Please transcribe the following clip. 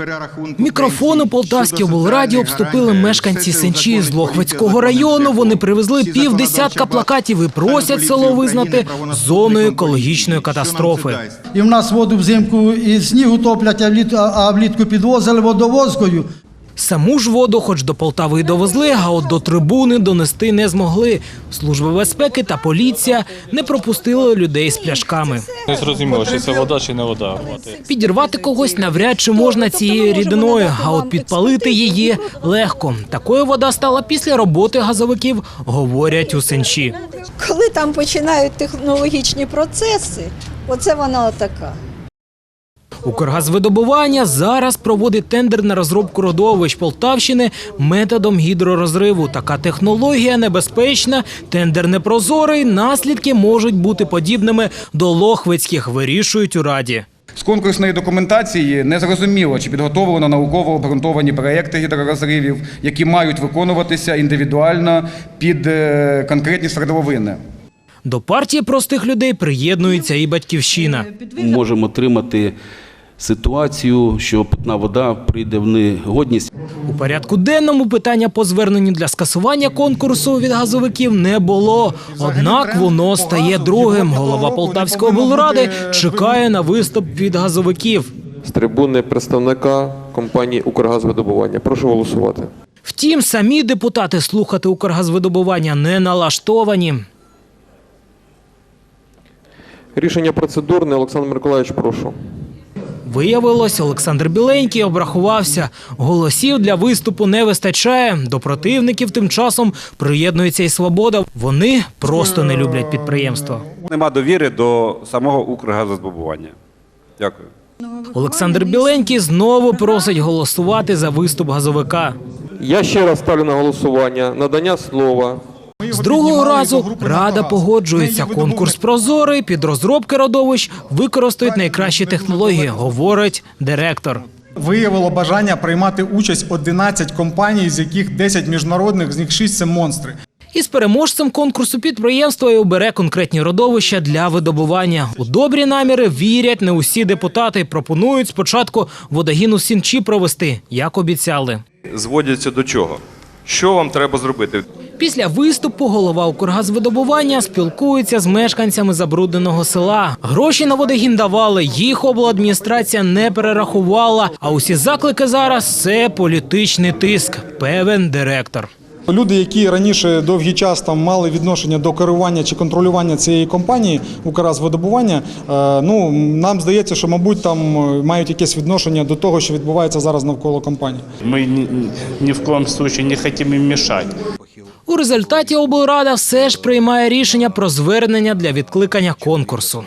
перерахунку Мікрофону пенсій, Полтавській облраді обступили мешканці Сенчі з Лохвицького району. Вони привезли півдесятка плакатів і просять село визнати зоною екологічної катастрофи. І в нас воду взимку і снігу топлять, а влітку, а влітку підвозили водовозкою. Саму ж воду, хоч до Полтави довезли, а от до трибуни донести не змогли. Служба безпеки та поліція не пропустили людей з пляшками. Не зрозуміло, чи це вода, чи не вода. Підірвати когось навряд чи можна цією рідиною, а от підпалити її легко. Такою вода стала після роботи газовиків, говорять у Сенчі. Коли там починають технологічні процеси, оце вона така. Укргазвидобування зараз проводить тендер на розробку родовищ Полтавщини методом гідророзриву. Така технологія небезпечна, тендер непрозорий, наслідки можуть бути подібними до лохвицьких, вирішують у раді. З конкурсної документації не зрозуміло, чи підготовлено науково обґрунтовані проекти гідророзривів, які мають виконуватися індивідуально під е, конкретні свердловини. До партії простих людей приєднується і батьківщина. можемо отримати ситуацію, що питна вода прийде в негодність. У порядку денному питання по зверненню для скасування конкурсу від газовиків не було. Однак воно стає другим. Голова Полтавської облради чекає на виступ від газовиків. з трибуни представника компанії Укргазвидобування. Прошу голосувати. Втім, самі депутати слухати Укргазвидобування не налаштовані. Рішення процедурне. Олександр Миколаївич, прошу. Виявилось, Олександр Біленький обрахувався. Голосів для виступу не вистачає. До противників тим часом приєднується і свобода. Вони просто не люблять підприємство. Нема довіри до самого Укргазозбування. Дякую. Олександр Біленький знову просить голосувати за виступ газовика. Я ще раз ставлю на голосування надання слова З другого разу рада погоджується. Конкурс прозорий під розробки родовищ використають найкращі технології, говорить директор. Виявило бажання приймати участь 11 компаній, з яких 10 міжнародних, з них 6 – це монстри. Із переможцем конкурсу підприємство і обере конкретні родовища для видобування. У добрі наміри вірять не усі депутати. Пропонують спочатку водогіну Сінчі провести, як обіцяли. Зводяться до чого? Що вам треба зробити? Після виступу голова Укргазвидобування спілкується з мешканцями забрудненого села. Гроші на водогін давали, їх обладміністрація не перерахувала. А усі заклики зараз це політичний тиск, певен директор. Люди, які раніше довгий час там мали відношення до керування чи контролювання цієї компанії Укргазвидобування, е, ну нам здається, що мабуть там е, мають якесь відношення до того, що відбувається зараз навколо компанії. Ми ні, ні в коєму случае не хочемо їм мішати. У результаті облрада все ж приймає рішення про звернення для відкликання конкурсу.